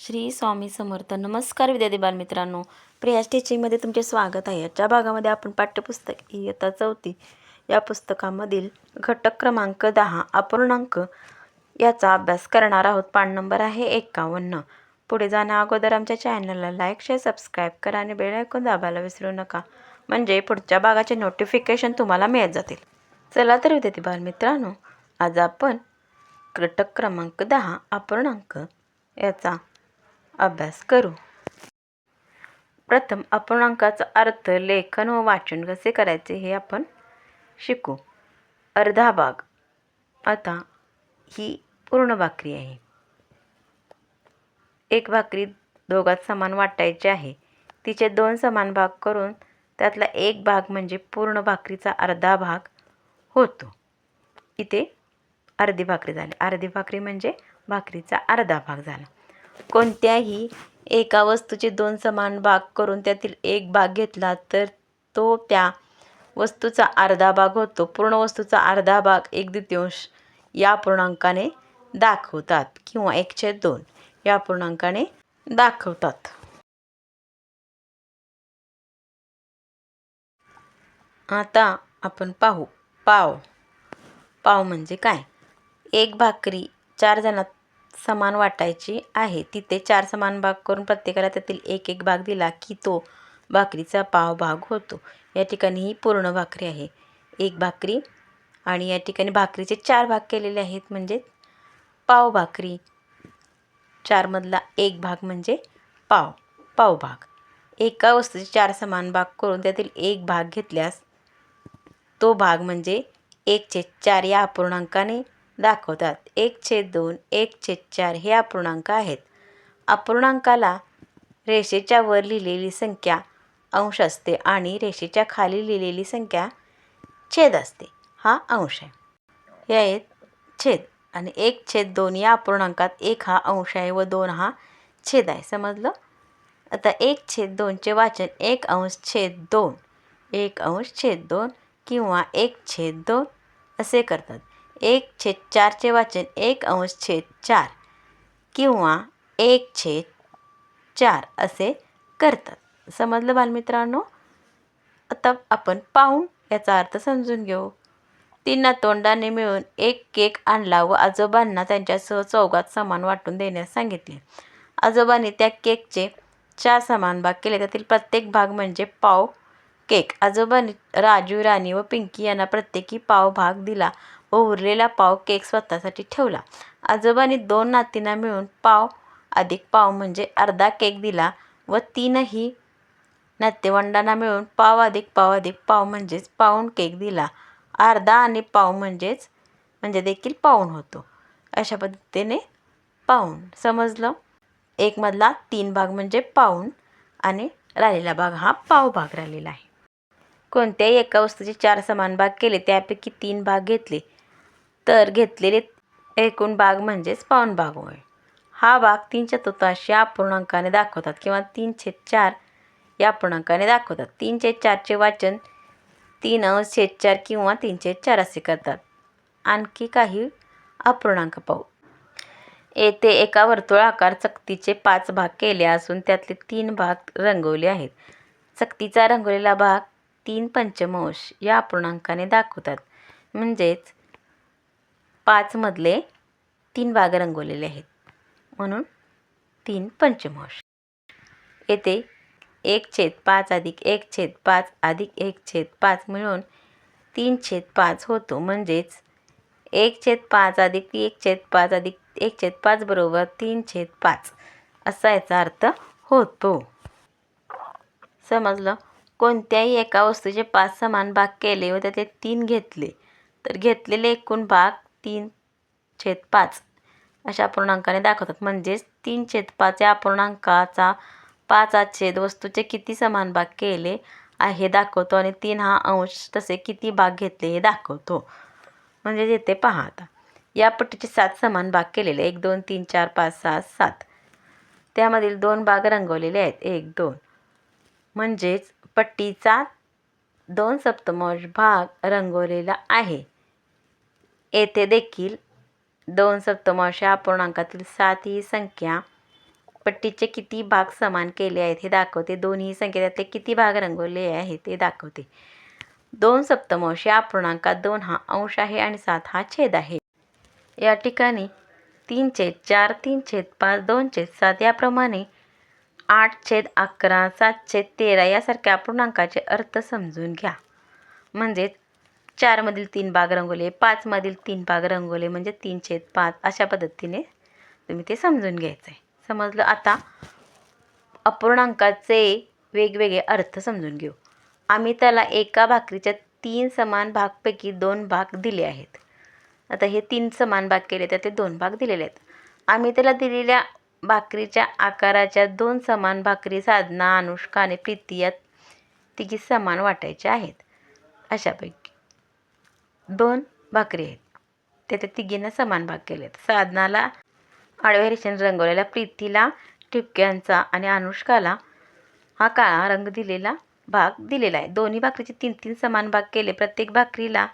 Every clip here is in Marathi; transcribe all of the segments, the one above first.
श्री स्वामी समर्थ. नमस्कार विद्यार्थी बालमित्रांनो. प्रिया टीचिंगमध्ये तुमचे स्वागत आहे. याच्या भागामध्ये आपण पाठ्यपुस्तक इयत्ता चौथी या पुस्तकामधील घटक क्रमांक दहा अपूर्णांक याचा अभ्यास करणार आहोत. पान नंबर आहे एकावन्न. पुढे जाण्या अगोदर आमच्या चॅनलला लाईक शेअर सबस्क्राईब करा आणि बेल ऐकून दाबायला विसरू नका. म्हणजे पुढच्या भागाचे नोटिफिकेशन तुम्हाला मिळत जातील. चला तर विद्यार्थी बालमित्रांनो आज आपण घटक क्रमांक दहा अपूर्णांक याचा अभ्यास करू. प्रथम अपूर्णांकाचा अर्थ लेखन व वाचन कसे करायचे हे आपण शिकू. अर्धा भाग. आता ही पूर्ण भाकरी आहे. एक भाकरी दोघात समान वाटायची आहे. तिचे दोन समान भाग करून त्यातला एक भाग म्हणजे पूर्ण भाकरीचा अर्धा भाग होतो. इथे अर्धी भाकरी झाली. अर्धी भाकरी म्हणजे भाकरीचा अर्धा भाग झाला. कोणत्याही एका वस्तूचे दोन समान भाग करून त्यातील एक भाग घेतला तर तो त्या वस्तूचा अर्धा भाग होतो. पूर्ण वस्तूचा अर्धा भाग एक द्वितीयांश या पूर्णांकाने दाखवतात किंवा एकशे दोन या पूर्णांकाने दाखवतात. आता आपण पाहू पाव. पाव म्हणजे काय? एक भाकरी चार जणात समान वाटायची आहे. तिथे चार समान भाग करून प्रत्येकाला त्यातील एक एक भाग दिला की तो भाकरीचा पाव भाग होतो. या ठिकाणी ही पूर्ण भाकरी आहे. एक भाकरी आणि या ठिकाणी भाकरीचे चार भाग केलेले आहेत. म्हणजे पाव भाकरी चारमधला एक भाग म्हणजे पाव पाव भाग एका वस्तूचे चार समान भाग करून त्यातील एक भाग घेतल्यास तो भाग म्हणजे एक चार या अपूर्णांकाने दाखवतात. एक छेद दोन एक छेद चार हे अपूर्णांक आहेत. अपूर्णांकाला रेषेच्या वर लिहिलेली संख्या अंश असते आणि रेषेच्या खाली लिहिलेली संख्या छेद असते. हा अंश आहे. या आहेत छेद आणि एक छेद दोन या अपूर्णांकात एक हा अंश आहे व दोन हा छेद आहे. समजलं? आता एक छेद दोनचे वाचन एक अंश छेद दोन एक अंश छेद दोन किंवा एक छेद दोन असे करतात. एक छेद चारचे वाचन एक अंश छेद चार किंवा एक छेद चार असे करतात. समजलं बालमित्रांनो? आता आपण पाहून याचा अर्थ समजून घेऊ. तीन नातवंडाने मिळून एक केक आणला व आजोबांना त्यांच्यासह चौघात समान वाटून देण्यास सांगितले. आजोबांनी त्या केकचे चार समान भाग केले. त्यातील प्रत्येक भाग म्हणजे पाव केक. आजोबांनी राजू राणी व पिंकी यांना प्रत्येकी पाव भाग दिला. व उरलेला पाव केक स्वतःसाठी ठेवला. आजोबांनी दोन नातींना मिळून पाव अधिक पाव म्हणजे अर्धा केक दिला व तीनही नातेवंडांना मिळून पाव अधिक पाव अधिक पाव म्हणजेच पाऊण केक दिला. अर्धा आणि पाव म्हणजेच म्हणजे देखील पाऊण होतो. अशा पद्धतीने पाऊण समजलं? एकमधला तीन भाग म्हणजे पाऊण आणि राहिलेला भाग हा पाव भाग राहिलेला आहे. कोणत्याही एका वस्तूचे चार समान भाग केले त्यापैकी तीन भाग घेतले. तर घेतलेले एकूण भाग म्हणजेच पाऊण भाग होय. हा भाग तीन चतुर्थांश या पूर्णांकाने दाखवतात किंवा तीन छेद चार या पूर्णांकाने दाखवतात. तीन छेद चारचे वाचन तीन अंश छेद चार किंवा तीन छेद चार असे करतात. आणखी काही अपूर्णांक पाहू. येथे एका वर्तुळाकार चकतीचे पाच भाग केले असून त्यातले तीन भाग रंगवले आहेत. चकतीचा रंगवलेला भाग तीन पंचमांश या अपूर्णांकाने दाखवतात. म्हणजेच पाचमधले तीन भाग रंगवलेले आहेत. म्हणून तीन पंचमहश येथे एक छेद पाच अधिक एक छेद पाच अधिक एक छेद पाच मिळून तीन छेद पाच होतो. म्हणजेच एक छेद पाच अधिक एक छेद पाच अधिक एक छेद पाच बरोबर तीन छेद पाच. असा याचा अर्थ होतो. समजलं? कोणत्याही एका वस्तूचे पाच समान भाग केले व त्यातले तीन घेतले. तर घेतलेले एकूण भाग तीन छेद पाच अशा पूर्णांकाने दाखवतात. म्हणजेच तीन छेद पाच या पूर्णांकाचा पाच हा छेद वस्तूचे किती समान भाग केले आहे दाखवतो आणि तीन हा अंश तसे किती भाग घेतले हे दाखवतो. म्हणजे येथे पहा आता. या पट्टीचे सात समान भाग केलेले. एक दोन तीन चार पाच सहा सात. त्यामधील दोन भाग रंगवलेले आहेत. एक दोन. म्हणजेच पट्टीचा दोन सप्तमांश भाग रंगवलेला आहे. येथे देखील दोन सप्तमांश अपूर्णांकातील सात ही संख्या पट्टीचे किती भाग समान केले आहेत हे दाखवते. दोन्ही संख्येतले किती भाग रंगवले आहेत ते दाखवते. दोन सप्तमांश या अपूर्णांकात दोन हा अंश आहे आणि सात हा छेद आहे. या ठिकाणी तीन छेद चार तीन छेद पाच दोन छेद सात याप्रमाणे आठ छेद अकरा सात छेद तेरा यासारख्या अपूर्णांकाचे अर्थ समजून घ्या. म्हणजेच चारमधील तीन भाग रंगवले पाचमधील तीन भाग रंगवले म्हणजे तीन छेद पाच अशा पद्धतीने तुम्ही ते समजून घ्यायचं आहे समजलं? आता अपूर्णांकाचे वेगवेगळे अर्थ समजून घेऊ. आम्ही त्याला एका भाकरीच्या तीन समान भागपैकी दोन भाग दिले आहेत. आता हे तीन समान भाग केले त्याचे दोन भाग दिलेले आहेत. आम्ही त्याला दिलेल्या भाकरीच्या आकाराच्या दोन समान भाकरी साधना अनुष्का आणि प्रीती या तिघी समान वाटायच्या आहेत. अशापैकी दोन भाकरी आहेत. त्या तिघींना समान भाग केले आहेत साधनाला आडव्या रेषेने रंगवलेल्या प्रीतीला ठिपक्यांचा आणि अनुष्काला हा काळा रंग दिलेला भाग दिलेला आहे. दोन्ही भाकरीचे तीन तीन समान भाग केले. प्रत्येक भाकरीला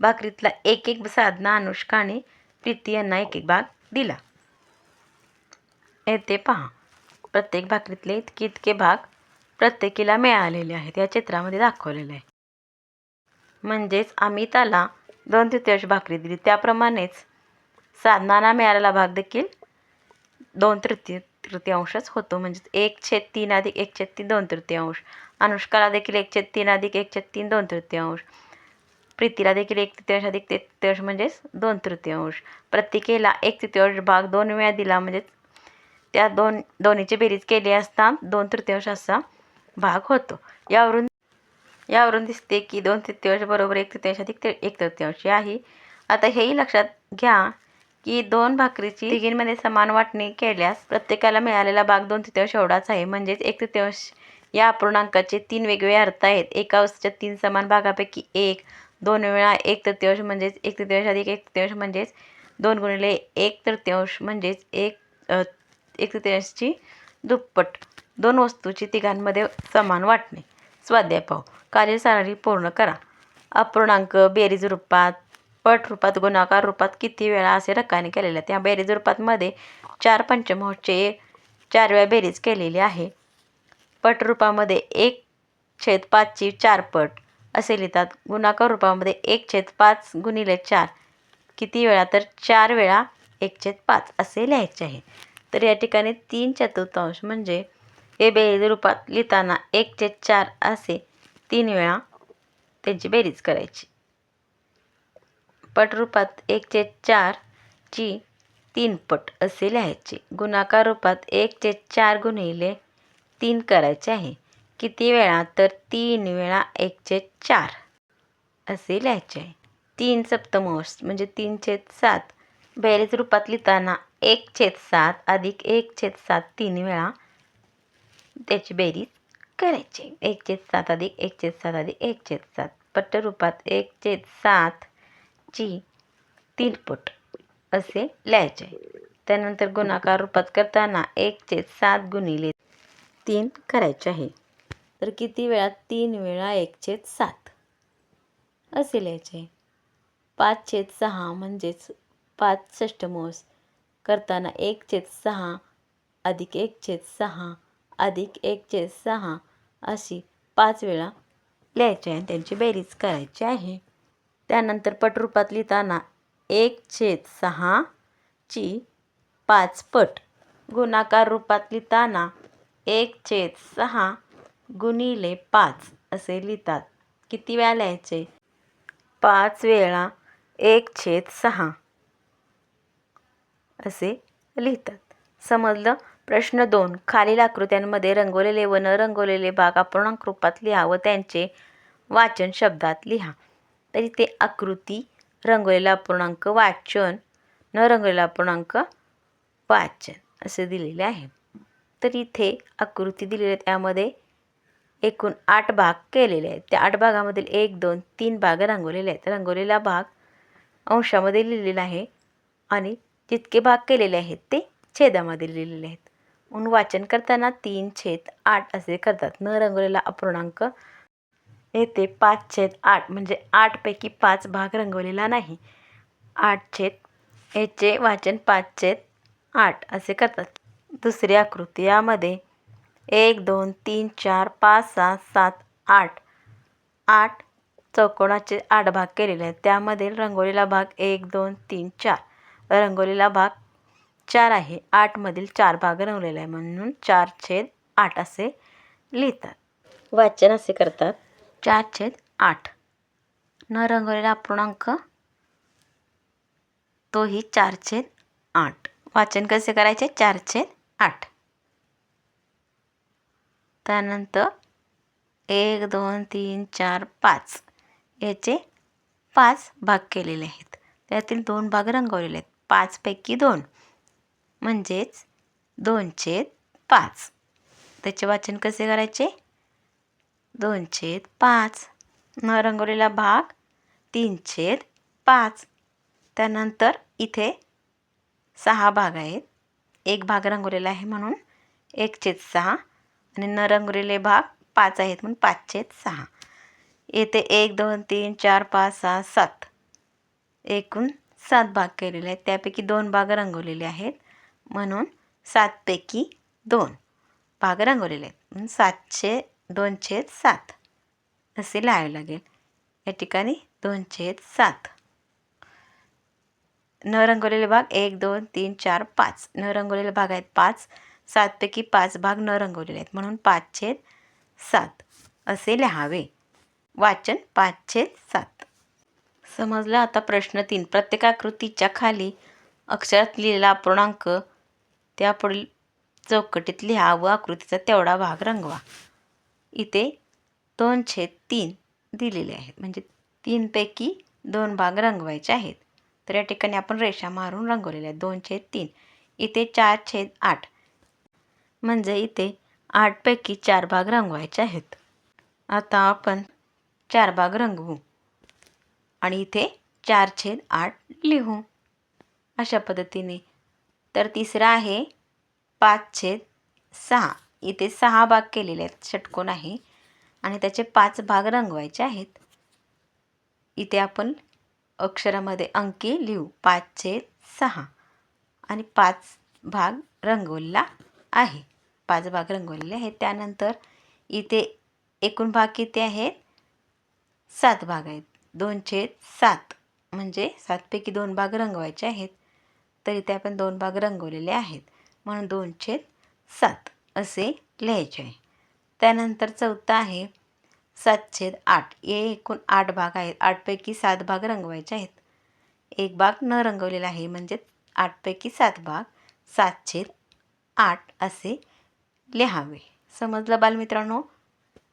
भाकरीतला एक एक साधना अनुष्का आणि प्रीती यांना एक एक भाग दिला. येथे पहा. प्रत्येक भाकरीतले इतके इतके भाग प्रत्येकीला मिळालेले आहेत. या चित्रामध्ये दाखवलेलं आहे. म्हणजेच आम्ही त्याला दोन तृतीयांश भाकरी दिली. त्याप्रमाणेच साधनाला मिळालेला भाग देखील दोन तृतीय तृतीयांशच होतो. म्हणजेच एक छेद तीन अधिक एक छेद तीन दोन तृतीयांश. अनुष्काला देखील एक छेद तीन अधिक एक छेद तीन दोन तृतीयांश. प्रीतीला देखील एक तृतीयांश अधिक ते तृतीयांश म्हणजेच दोन तृतीयांश. प्रत्येकीला एक तृतीयांश भाग दोन वेळा दिला. म्हणजेच त्या दोन दोन्हीची बेरीज केली असता दोन तृतीयांश असा भाग होतो. यावरून यावरून दिसते की दोन तृतीयांश बरोबर एक तृतीयांश अधिक एक तृतीयांश आहे. आता हेही लक्षात घ्या की दोन भाकरीची तिघींमध्ये समान वाटणी केल्यास प्रत्येकाला मिळालेला भाग दोन तृतीयांश एवढाच आहे. म्हणजेच एक तृतीयांश या अपूर्णांकाचे तीन वेगवेगळे अर्थ आहेत. एका वस्तूच्या तीन समान भागापैकी एक दोन वेळा एक तृतीयांश म्हणजेच एक तृतीयांश अधिक एक तृतीयांश म्हणजेच दोन गुणिले एक तृतीयांश म्हणजेच एक एक तृतीयांशची दुप्पट. दोन वस्तूची तिघांमध्ये समान वाटणे. स्वाध्याय पाहू कार्यसारणी पूर्ण करा. अपूर्णांक बेरीज रूपात पट रूपात गुणाकार रूपात किती वेळा असे रकाने केलेले? आहे त्या बेरीज रूपातमध्ये चार पंचमोहचे चार वेळा बेरीज केलेली आहे. पट रूपामध्ये एक छेद पाचची चार पट. असे लिहितात गुणाकार रूपामध्ये एक छेद पाच गुणिले चार. किती वेळा? तर चार वेळा एक छेद पाच. असे लिहायचे आहे. तर या ठिकाणी तीन चतुर्थांश म्हणजे हे बेरीज रूपात लिहिताना एक ते चार असे तीन वेळा त्यांची बेरीज करायची. पट रूपात एक छेद चारची तीन पट असे लिहायचे. गुणाकार रूपात एक ते चार गुणिले तीन करायचे आहे. किती वेळा? तर तीन वेळा एक चे चार असे लिहायचे आहे. तीन सप्तमांश म्हणजे तीन छेद सात. बेरीज रूपात लिहिताना एक छेद सात अधिक एक छेद सात तीन वेळा त्याची बेरीज करायची. एक चेत सात अधिक एक चेत सात अधिक एक चेत सात. पट्ट रूपात एक सात सातची तीन पट असे लिहायचे. त्यानंतर गुणाकार रूपात करताना एक चेत सात गुणिले तीन करायचे आहे. तर किती वेळा? तीन वेळा एक चेत सात. असे लिहायचे. पाच चेत सहा म्हणजेच पाच षष्टमोस करताना एक चेत सहा अधिक एक चेत सहा अधिक एक छेद सहा अशी पाच वेळा लिहायची आहे त्यांची बेरीज करायची आहे. त्यानंतर पटरूपात लिहिताना एक छेद सहाची पाच पट. गुणाकार रूपात लिहिताना एक छेद सहा गुणिले पाच असे लिहितात. किती वेळा लिहायचे? पाच वेळा एक छेद सहा असे लिहितात. समजलं? प्रश्न दोन. खालील आकृत्यांमध्ये रंगवलेले व न रंगवलेले भाग अपूर्णांक रूपात लिहा व त्यांचे वाचन शब्दात लिहा. तर इथे आकृती रंगवलेला अपूर्णांक वाचन न रंगवलेला अपूर्णांक वाचन असे दिलेले आहे. तर इथे आकृती दिलेली आहे त्यामध्ये एकूण आठ भाग केलेले आहेत. त्या आठ भागामधील एक दोन तीन भाग रंगवलेले आहेत. रंगवलेला भाग अंशामध्ये लिहिलेला आहे आणि जितके भाग केलेले आहेत ते छेदामध्ये लिहिलेले आहेत. म्हणून वाचन करताना तीन छेद आठ असे करतात. न रंगवलेला अपूर्णांक येथे पाच छेद आठ. म्हणजे आठपैकी पाच भाग रंगवलेला नाही. आठ छेद याचे वाचन पाच छेद आठ असे करतात. दुसरी आकृती यामध्ये एक दोन तीन चार पाच सहा सात आठ आठ चौकोनाचे आठ भाग केलेले आहेत. त्यामधील रंगवलेला भाग एक दोन तीन चार. रंगवलेला भाग चार आहे. आठमधील चार भाग रंगवलेला आहे म्हणून चार छेद आठ असे लिहितात. वाचन असे करतात. चार छेद आठ. न रंगवलेला अपूर्णांक तोही चार छेद आठ. वाचन कसे करायचे? चार छेद आठ. त्यानंतर एक दोन तीन चार पाच. याचे पाच भाग केलेले आहेत. त्यातील दोन भाग रंगवलेले आहेत. पाचपैकी दोन. म्हणजेच दोनशे पाच. त्याचे वाचन कसे करायचे? दोनशे पाच. न रंगवलेला भाग तीनशे पाच. त्यानंतर इथे सहा भाग आहेत. एक भाग रंगवलेला आहे म्हणून एक सहा आणि न रंगवलेले भाग पाच आहेत म्हणून पाच सहा. येथे एक दोन तीन चार पाच सहा सात. एकूण सात भाग केलेले आहेत. त्यापैकी दोन भाग रंगवलेले आहेत. म्हणून सातपैकी दोन. भाग रंगवलेले आहेत. सातशे दोन छेद सात. असे लिहावे लागेल. या ठिकाणी दोन छेद सात. न रंगवलेले भाग एक दोन तीन चार पाच. न रंगवलेले भाग आहेत पाच. सातपैकी पाच भाग न रंगवलेले आहेत. म्हणून पाच छेद सात. असे लिहावे. वाचन पाच छेद सात. समजलं आता प्रश्न तीन. प्रत्येक आकृतीच्या खाली अक्षरात लिहिलेला अपूर्णांक त्यापुढील चौकटीत लिहा व आकृतीचा तेवढा भाग रंगवा. इथे दोन छेद तीन दिलेले आहेत. म्हणजे तीनपैकी दोन भाग रंगवायचे आहेत. तर या ठिकाणी आपण रेषा मारून रंगवलेल्या आहेत. दोन छेद तीन. इथे चार छेद आठ. म्हणजे इथे आठपैकी चार भाग रंगवायचे आहेत. आता आपण चार भाग रंगवू. आणि इथे चार छेद आठ लिहू. अशा पद्धतीने तर तिसरा आहे पाच छेद सहा. इथे सहा भाग केलेले आहेत षटकोन आहे. आणि त्याचे पाच भाग रंगवायचे आहेत. इथे आपण अक्षरामध्ये अंकी लिहू. पाच छेद सहा. आणि पाच भाग रंगवलेला आहे. पाच भाग रंगवलेले आहेत. त्यानंतर इथे एकूण भाग किती आहेत? सात भाग आहेत. दोन छेद सात. म्हणजे सातपैकी दोन भाग रंगवायचे आहेत. तर इथे आपण दोन भाग रंगवलेले आहेत. म्हणून दोन छेद सात असे लिहायचे आहे. त्यानंतर चौथा आहे सात छेद आठ. हे एकूण आठ भाग आहेत. आठपैकी सात भाग रंगवायचे आहेत. एक भाग न रंगवलेला आहे म्हणजे आठपैकी सात भाग सात छेद आठ असे लिहावे. समजलं बालमित्रांनो?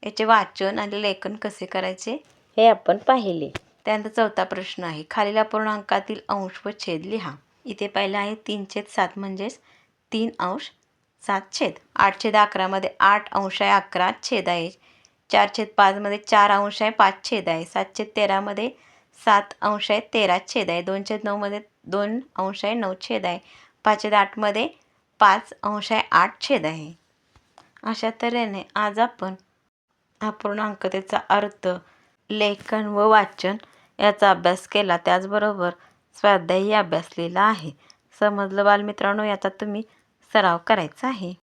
याचे वाचन आणि लेखन कसे करायचे? हे आपण पाहिले. त्यानंतर चौथा प्रश्न आहे. खालील पूर्णांकातील अंश व छेद लिहा. इथे पहिलं आहे तीन छेद सात म्हणजेच तीन अंश सात छेद. आठ छेद अकरामध्ये आठ अंश आहे अकरा छेद आहे. चार छेद पाचमध्ये चार अंश आहे पाच छेद आहे. सात छेद तेरामध्ये सात अंश आहे तेरा छेद आहे. दोन छेद नऊमध्ये दोन अंश आहे नऊ छेद आहे. पाच छेद आठमध्ये पाच अंश आहे आठ छेद आहे. अशा तऱ्हेने आज आपण अपूर्णांकतेचा अर्थ लेखन व वाचन याचा अभ्यास केला. त्याचबरोबर स्वाध्यायी अभ्यासलेला आहे. समजलं बालमित्रांनो? याचा तुम्ही सराव करायचा आहे.